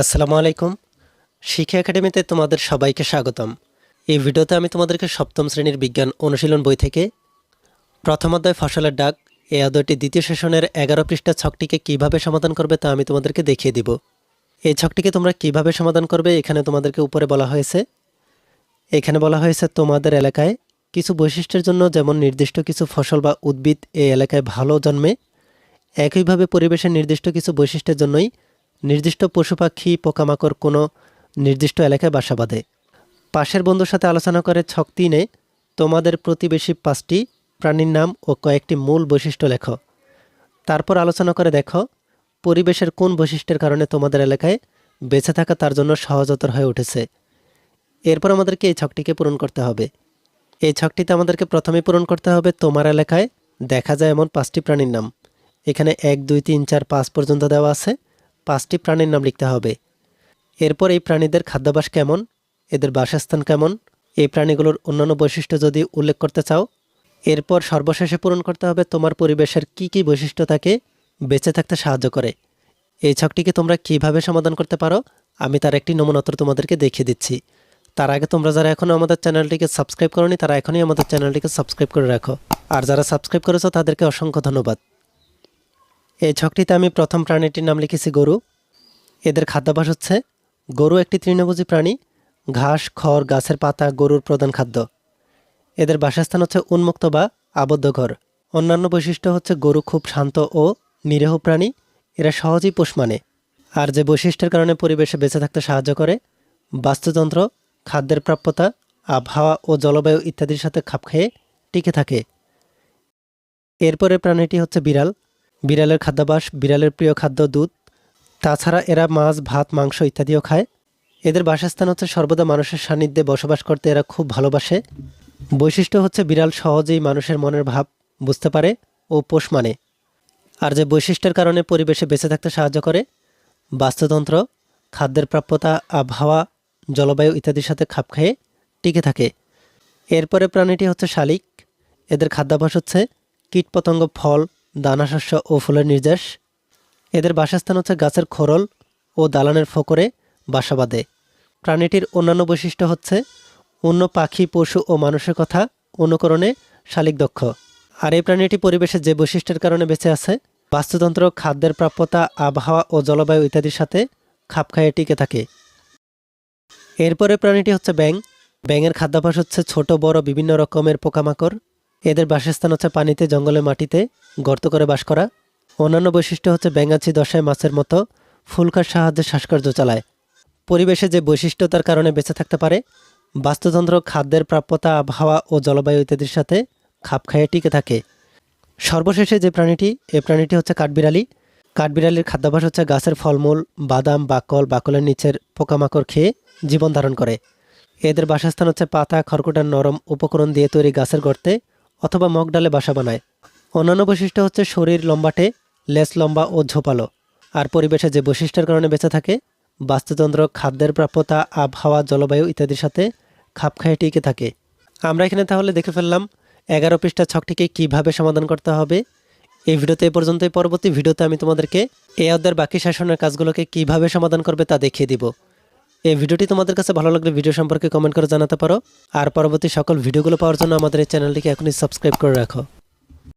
আসসালামু আলাইকুম। শিক্ষা একাডেমিতে তোমাদের সবাইকে স্বাগতম। এই ভিডিওতে আমি তোমাদেরকে সপ্তম শ্রেণির বিজ্ঞান অনুশীলন বই থেকে প্রথম অধ্যায় ফসলের ডাক, এই অধ্যায়টি দ্বিতীয় সেশনের এগারো পৃষ্ঠা ছকটিকে কীভাবে সমাধান করবে তা আমি তোমাদেরকে দেখিয়ে দিব। এই ছকটিকে তোমরা কীভাবে সমাধান করবে এখানে তোমাদেরকে উপরে বলা হয়েছে। এখানে বলা হয়েছে, তোমাদের এলাকায় কিছু বৈশিষ্ট্যের জন্য যেমন নির্দিষ্ট কিছু ফসল বা উদ্ভিদ এই এলাকায় ভালো জন্মে, একইভাবে পরিবেশের নির্দিষ্ট কিছু বৈশিষ্ট্যের জন্যই নির্দিষ্ট পশু পাখি, পোকামাকড় কোনো নির্দিষ্ট এলাকায় বাসা বাঁধে। পাশের বন্ধুর সাথে আলোচনা করে ছক তিনে তোমাদের প্রতিবেশী পাঁচটি প্রাণীর নাম ও কয়েকটি মূল বৈশিষ্ট্য লেখো। তারপর আলোচনা করে দেখো পরিবেশের কোন বৈশিষ্ট্যের কারণে তোমাদের এলাকায় বেঁচে থাকা তার জন্য সহজতর হয়ে উঠেছে। এরপর আমাদেরকে এই ছকটিকে পূরণ করতে হবে। এই ছকটিতে আমাদেরকে প্রথমে পূরণ করতে হবে তোমার এলাকায় দেখা যায় এমন পাঁচটি প্রাণীর নাম। এখানে এক, দুই, তিন, চার, পাঁচ পর্যন্ত দেওয়া আছে। পাঁচটি প্রাণীর নাম লিখতে হবে। এরপর এই প্রাণীদের খাদ্যাভ্যাস কেমন? এদের বাসস্থান কেমন? এই প্রাণীগুলোর অন্যান্য বৈশিষ্ট্য যদি উল্লেখ করতে চাও, এরপর সর্বশেষে পূরণ করতে হবে তোমার পরিবেশের কি কি বৈশিষ্ট্য তাকে বেঁচে থাকতে সাহায্য করে। এই ছকটিকে তোমরা কীভাবে সমাধান করতে পারো, আমি তার একটি নমুনাত্র তোমাদেরকে দেখিয়ে দিচ্ছি। তার আগে তোমরা যারা এখনও আমাদের চ্যানেলটিকে সাবস্ক্রাইব করনি, তারা এখনই আমাদের চ্যানেলটিকে সাবস্ক্রাইব করে রাখো। আর যারা সাবস্ক্রাইব করেছ, তাদেরকে অসংখ্য ধন্যবাদ। এই ছকটিতে আমি প্রথম প্রাণীটির নাম লিখেছি গরু। এদের খাদ্যাভ্যাস হচ্ছে, গরু একটি তৃণভোজী প্রাণী, ঘাস, খড়, গাছের পাতা, গরুর প্রধান খাদ্য। এদের বাসস্থান হচ্ছে উন্মুক্ত বা আবদ্ধ ঘর। অন্যান্য বৈশিষ্ট্য হচ্ছে গরু খুব শান্ত ও নিরীহ প্রাণী, এরা সহজেই পোষ মানে। আর যে বৈশিষ্ট্যের কারণে পরিবেশে বেঁচে থাকতে সাহায্য করে, বাস্তুতন্ত্র, খাদ্যের প্রাপ্যতা, আবহাওয়া ও জলবায়ু ইত্যাদির সাথে খাপ খেয়ে টিকে থাকে। এরপরে প্রাণীটি হচ্ছে বিড়াল। বিড়ালের খাদ্যাভ্যাস, বিড়ালের প্রিয় খাদ্য দুধ। তাছাড়া এরা মাছ, ভাত, মাংস ইত্যাদিও খায়। এদের বাসস্থান হচ্ছে সর্বদা মানুষের সান্নিধ্যে বসবাস করতে এরা খুব ভালোবাসে। বৈশিষ্ট্য হচ্ছে বিড়াল সহজেই মানুষের মনের ভাব বুঝতে পারে ও পোষ মানে। আর যে বৈশিষ্ট্যের কারণে পরিবেশে বেঁচে থাকতে সাহায্য করে, বাস্তুতন্ত্র, খাদ্যের প্রাপ্যতা, আবহাওয়া, জলবায়ু ইত্যাদির সাথে খাপ খেয়ে টিকে থাকে। এরপরে প্রাণীটি হচ্ছে শালিক। এদের খাদ্যাভ্যাস হচ্ছে কীটপতঙ্গ ফল দানাশস্য ও ফুলের নির্যাস এদের বাসস্থান হচ্ছে গাছের খোরল ও দালানের ফোকরে বাসা বাঁধে। প্রাণীটির অন্যান্য বৈশিষ্ট্য হচ্ছে অন্য পাখি, পশু ও মানুষের কথা অনুকরণে শালিক দক্ষ। আর এই প্রাণীটি পরিবেশে যে বৈশিষ্ট্যের কারণে বেঁচে আছে, বাস্তুতন্ত্র, খাদ্যের প্রাপ্যতা, আবহাওয়া ও জলবায়ু ইত্যাদির সাথে খাপ খাইয়ে টিকে থাকে। এরপরে প্রাণীটি হচ্ছে ব্যাং ব্যাঙের খাদ্যাভ্যাস হচ্ছে ছোট, বড়, বিভিন্ন রকমের পোকামাকড় এদের বাসস্থান হচ্ছে পানিতে, জঙ্গলে, মাটিতে গর্ত করে বাস করা। অন্যান্য বৈশিষ্ট্য হচ্ছে ব্যাঙাচি দশায় মাছের মতো ফুলকার সাহায্যে শ্বাসকর্য চালায়। পরিবেশে যে বৈশিষ্ট্য তার কারণে বেঁচে থাকতে পারে, বাস্তুতন্ত্র, খাদ্যের প্রাপ্যতা, আবহাওয়া ও জলবায়ু ইত্যাদির সাথে খাপ খাইয়ে টিকে থাকে। সর্বশেষে যে প্রাণীটি এই প্রাণীটি হচ্ছে কাঠবিড়ালি। কাঠবিড়ালির খাদ্যাভ্যাস হচ্ছে গাছের ফলমূল, বাদাম, বাকল, বাকলের নিচের পোকামাকড় খেয়ে জীবন ধারণ করে। এদের বাসস্থান হচ্ছে পাতা, খড়কুটার নরম উপকরণ দিয়ে তৈরি গাছের গর্তে অথবা মগ ডালে বাসা বানায়। অন্যান্য বৈশিষ্ট্য হচ্ছে শরীর লম্বাটে লেস লম্বা ও ঝোপালো। আর পরিবেশে যে বৈশিষ্ট্যের কারণে বেঁচে থাকে, বাস্তুতন্ত্র, খাদ্যের প্রাপ্যতা, আবহাওয়া, জলবায়ু ইত্যাদির সাথে খাপ খাইয়ে টিকে থাকে। আমরা এখানে তাহলে দেখে ফেললাম এগারো পৃষ্ঠা ছকটিকে কীভাবে সমাধান করতে হবে। এই ভিডিওতে এ পর্যন্তই। পরবর্তী ভিডিওতে আমি তোমাদেরকে এই অধ্যায়ের বাকি শাসনের কাজগুলোকে কীভাবে সমাধান করবে তা দেখিয়ে দিব। এই ভিডিওটি তোমাদের কাছে ভালো লাগলে ভিডিও সম্পর্কে কমেন্ট করে জানাতে পারো। আর পরবর্তী সকল ভিডিওগুলো পাওয়ার জন্য আমাদের এই চ্যানেলটিকে এখনই সাবস্ক্রাইব করে রাখো।